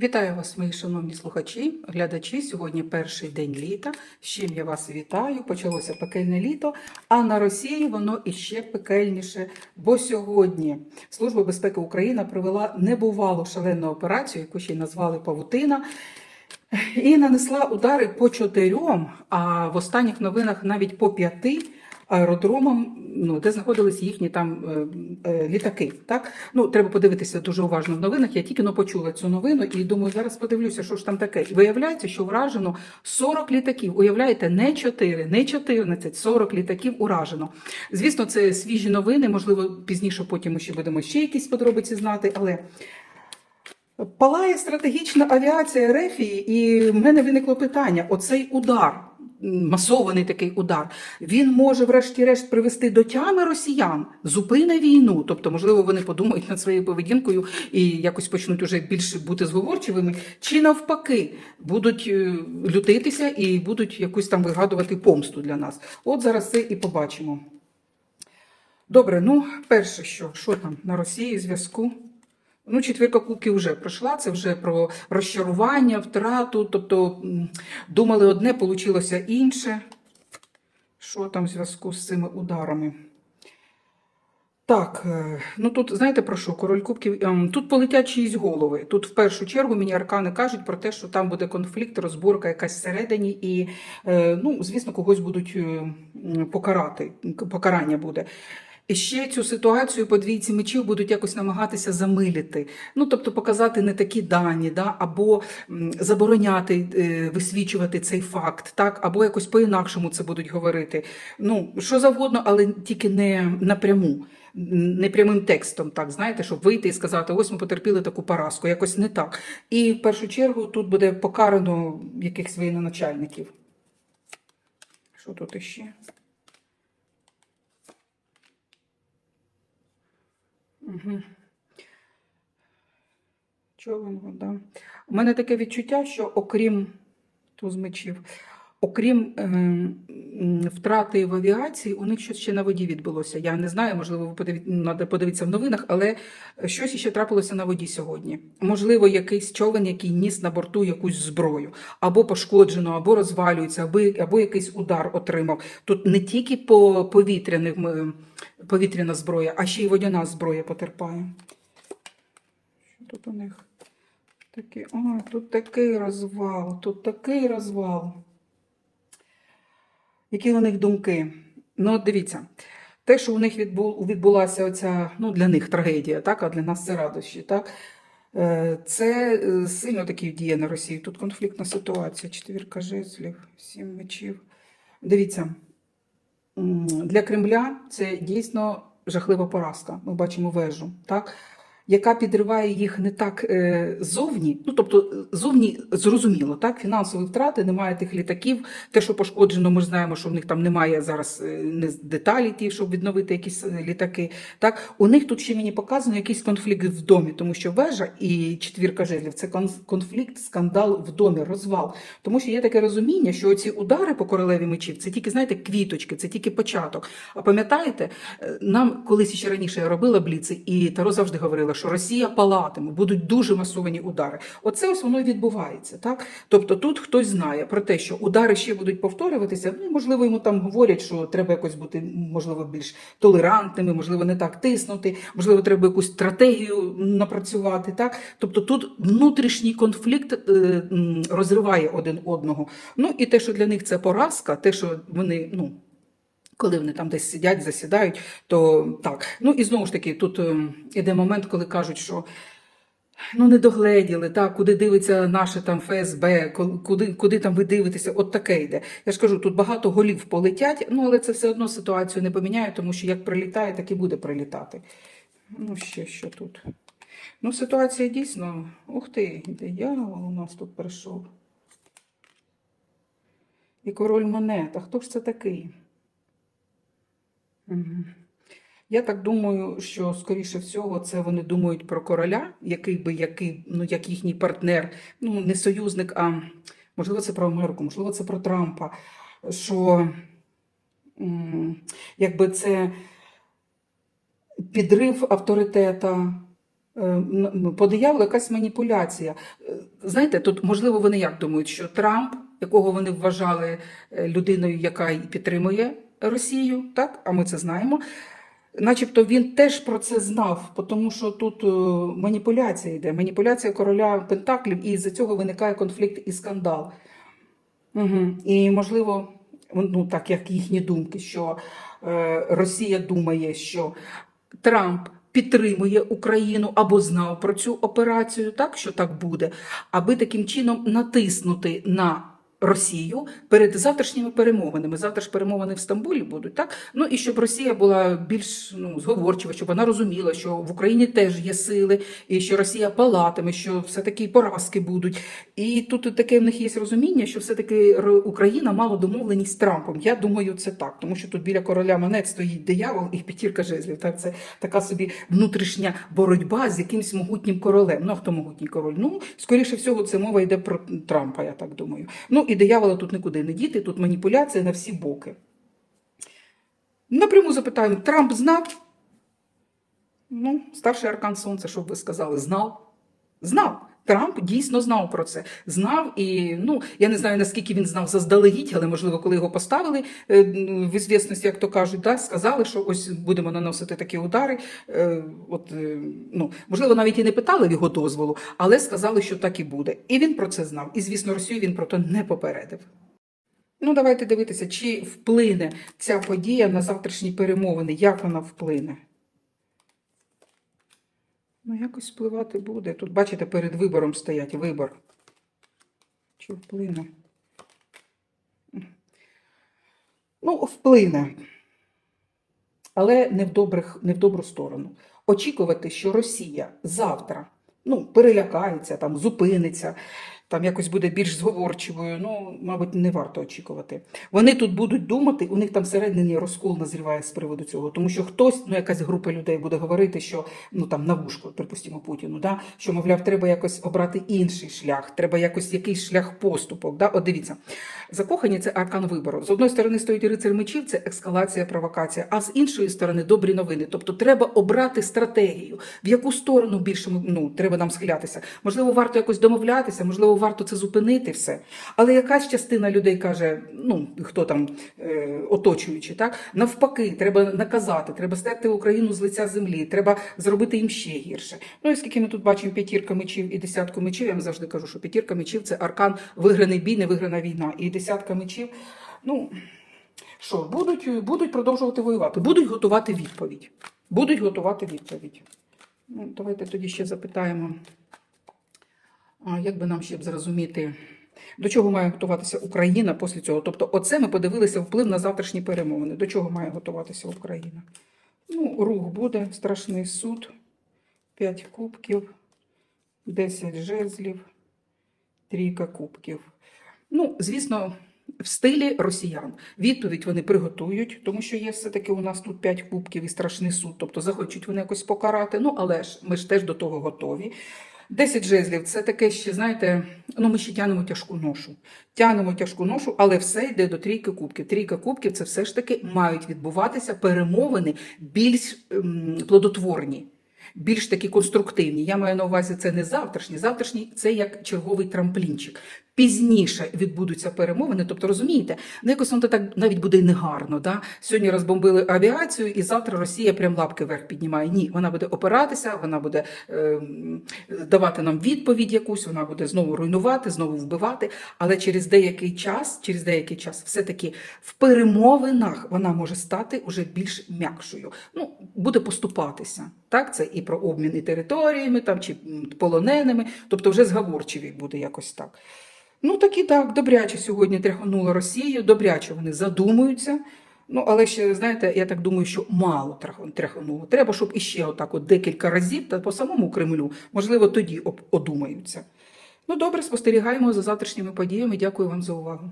Вітаю вас, мої шановні слухачі, глядачі. Сьогодні перший день літа. З чим я вас вітаю. Почалося пекельне літо, а на Росії воно іще пекельніше. Бо сьогодні Служба безпеки України провела небувалу шалену операцію, яку ще й назвали Павутина. І нанесла удари по чотирьом, а в останніх новинах навіть по п'яти аеродромам, ну, де знаходились їхні там е, е, літаки. Так? Ну, треба подивитися дуже уважно в новинах. Я тільки но почула цю новину і думаю, зараз подивлюся, що ж там таке. Виявляється, що вражено 40 літаків. Уявляєте, не 4, не 14, 40 літаків уражено. Звісно, це свіжі новини. Можливо, пізніше потім ми ще будемо ще якісь подробиці знати, але. Палає стратегічна авіація Рефії, і в мене виникло питання: оцей удар, масований такий удар, він може, врешті-решт, привести до тями росіян, зупине війну. Тобто, можливо, вони подумають над своєю поведінкою і якось почнуть уже більше бути зговорчивими, чи навпаки будуть е, лютитися і будуть якусь там вигадувати помсту для нас. От зараз це і побачимо. Добре, ну перше, що, що там на Росії зв'язку? Ну, четвірка кубків вже пройшла, це вже про розчарування, втрату. Тобто думали одне, вийшло інше. Що там в зв'язку з цими ударами? Так, е, ну тут знаєте про що? Король Кубків. Ем, Тут полетять чиїсь голови. Тут в першу чергу мені аркани кажуть про те, що там буде конфлікт, розборка якась всередині, і, е, ну, звісно, когось будуть е, покарати. Покарання буде. І ще цю ситуацію по двійці мечів будуть якось намагатися замилити. Ну, тобто показати не такі дані, да? або забороняти е, висвічувати цей факт, так? або якось по-інакшому це будуть говорити. Ну, що завгодно, але тільки не напряму. Не прямим текстом, так знаєте, щоб вийти і сказати, ось ми потерпіли таку поразку, якось не так. І в першу чергу тут буде покарано якихось воєноначальників. Що тут іще? Угу. Човен, вода. У мене таке відчуття, що окрім туз мечів, окрім е, втрати в авіації, у них щось ще на воді відбулося. Я не знаю, можливо, треба подивитися в новинах, але щось ще трапилося на воді сьогодні. Можливо, якийсь човен, який ніс на борту якусь зброю, або пошкоджено, або розвалюється, або, або якийсь удар отримав. Тут не тільки по повітряна зброя, а ще й водяна зброя потерпає. Що тут у них? Такі, а, тут такий розвал, тут такий розвал. Які у них думки? Ну, от дивіться, те, що у них відбулася оця, ну, для них трагедія, так, а для нас це радощі, так? Е, Це е, сильно такі діє на Росії. Тут конфліктна ситуація. Четвірка жезлів, сім мечів. Дивіться, для Кремля це дійсно жахлива поразка. Ми бачимо вежу, так? Яка підриває їх не так е, зовні, ну тобто е, зовні зрозуміло, так, фінансові втрати, немає тих літаків. Те, що пошкоджено, ми знаємо, що в них там немає зараз е, не деталі, ті, щоб відновити якісь літаки. Так, у них тут ще мені показано якийсь конфлікт в домі, тому що вежа і четвірка жезлів це конфлікт, скандал в домі, розвал. Тому що є таке розуміння, що ці удари по королеві мечів це тільки, знаєте, квіточки, це тільки початок. А пам'ятаєте, нам колись ще раніше я робила бліци, і Таро завжди говорила, що Росія палатиме, будуть дуже масовані удари. Оце ось воно і відбувається. Так? Тобто тут хтось знає про те, що удари ще будуть повторюватися. Ну, можливо, йому там говорять, що треба якось бути, можливо, більш толерантними, можливо, не так тиснути, можливо, треба якусь стратегію напрацювати. Так? Тобто тут внутрішній конфлікт е, розриває один одного. Ну і те, що для них це поразка, те, що вони, ну. Коли вони там десь сидять, засідають, то так. Ну і знову ж таки, тут ем, іде момент, коли кажуть, що ну не догледіли, так, куди дивиться наше там ФСБ, куди, куди там ви дивитеся, от таке йде. Я ж кажу, тут багато голів полетять, ну але це все одно ситуацію не поміняє, тому що як прилітає, так і буде прилітати. Ну, ще що тут. Ну, ситуація дійсно. Ух ти, диявол у нас тут прийшов. І король монет. А хто ж це такий? Я так думаю, що скоріше всього це вони думають про короля, який би який, ну як їхній партнер, ну не союзник, а можливо, це про Америку, можливо, це про Трампа. Що якби це підрив авторитета е, м- якась маніпуляція. Е, Знаєте, тут можливо вони як думають, що Трамп, якого вони вважали е, людиною, яка підтримує Росію, так? А ми це знаємо. Начебто він теж про це знав, тому що тут е, маніпуляція йде, маніпуляція короля Пентаклів, і з-за цього виникає конфлікт і скандал. Угу. І можливо, ну так як їхні думки, що е, Росія думає, що Трамп підтримує Україну або знав про цю операцію, так що так буде, аби таким чином натиснути на. Росію перед завтрашніми перемовинами. Завтра ж перемовини в Стамбулі будуть, так? Ну і щоб Росія була більш ну, зговорчива, щоб вона розуміла, що в Україні теж є сили, і що Росія палатиме, що все-таки поразки будуть. І тут таке в них є розуміння, що все-таки Р- Україна мала домовленість з Трампом. Я думаю, це так, тому що тут біля короля монет стоїть диявол і п'ятірка жезлів. Так, це така собі внутрішня боротьба з якимсь могутнім королем. Ну, а хто могутній король? Ну, скоріше всього, це мова йде про Трампа, я так думаю. Ну і диявола тут нікуди не діти, тут маніпуляція на всі боки. Напряму запитаємо: Трамп знав? Ну, старший аркан Сонця, що б ви сказали, знав? Знав. Трамп дійсно знав про це. Знав і ну я не знаю наскільки він знав заздалегідь, але можливо, коли його поставили е, в ізвісності, як то кажуть, да, сказали, що ось будемо наносити такі удари. Е, От е, ну можливо, навіть і не питали його дозволу, але сказали, що так і буде. І він про це знав. І звісно, Росію він про це не попередив. Ну, давайте дивитися, чи вплине ця подія на завтрашні перемовини, як вона вплине. Ну, якось впливати буде. Тут, бачите, перед вибором стоять вибор. Чи вплине? Ну, вплине. Але не в, добрих, не в добру сторону. Очікувати, що Росія завтра ну, перелякається, там, зупиниться, там якось буде більш зговорчивою, ну, мабуть, не варто очікувати. Вони тут будуть думати, у них там всередині розкол назріває з приводу цього, тому що хтось, ну якась група людей буде говорити, що ну там на вушко, припустимо, Путіну, да, що, мовляв, треба якось обрати інший шлях, треба якось якийсь шлях поступок. Да? От дивіться, закохані це аркан вибору. З одної сторони стоїть рицар мечів, це ескалація, провокація, а з іншої сторони добрі новини. Тобто треба обрати стратегію, в яку сторону більше ну, треба нам схилятися. Можливо, варто якось домовлятися, можливо, варто це зупинити все. Але якась частина людей каже, ну хто там е, оточуючи, так навпаки, треба наказати, треба стерти Україну з лиця землі, треба зробити їм ще гірше. Ну і скільки ми тут бачимо п'ятірка мечів і десятку мечів, я вам завжди кажу, що п'ятірка мечів це аркан виграний бій, не виграна війна. І десятка мечів, ну що, будуть, будуть продовжувати воювати, будуть готувати відповідь. Будуть готувати відповідь. Ну, давайте тоді ще запитаємо. Як би нам ще б зрозуміти, до чого має готуватися Україна після цього? Тобто, оце ми подивилися вплив на завтрашні перемовини. До чого має готуватися Україна? Ну, рух буде, страшний суд, 5 кубків, 10 жезлів, трійка кубків. Ну, звісно, в стилі росіян. Відповідь вони приготують, тому що є все-таки у нас тут 5 кубків і страшний суд, тобто захочуть вони якось покарати. Ну, але ж ми ж теж до того готові. 10 жезлів це таке ще, знаєте, ну ми ще тянемо тяжку ношу. Тянемо тяжку ношу, але все йде до трійки кубків. Трійка кубків це все ж таки мають відбуватися перемовини більш ем, плодотворні. Більш такі конструктивні. Я маю на увазі, це не завтрашні. Завтрашній це як черговий трамплінчик. Пізніше відбудуться перемовини. Тобто, розумієте, ну якось воно так навіть буде негарно. Да? Сьогодні розбомбили авіацію, і завтра Росія прям лапки вверх піднімає. Ні, вона буде опиратися, вона буде е, давати нам відповідь якусь, вона буде знову руйнувати, знову вбивати. Але через деякий час, через деякий час, все-таки в перемовинах вона може стати уже більш м'якшою. Ну, буде поступатися. Так, це і про обміни територіями там, чи полоненими, тобто вже зговорчиві буде якось так. Ну, так і так, добряче сьогодні тряханула Росію, добряче вони задумуються. Ну, але ще, знаєте, я так думаю, що мало тряхануло. Треба, щоб іще отак от декілька разів, та по самому Кремлю, можливо, тоді одумаються. Ну, добре, спостерігаємо за завтрашніми подіями. Дякую вам за увагу.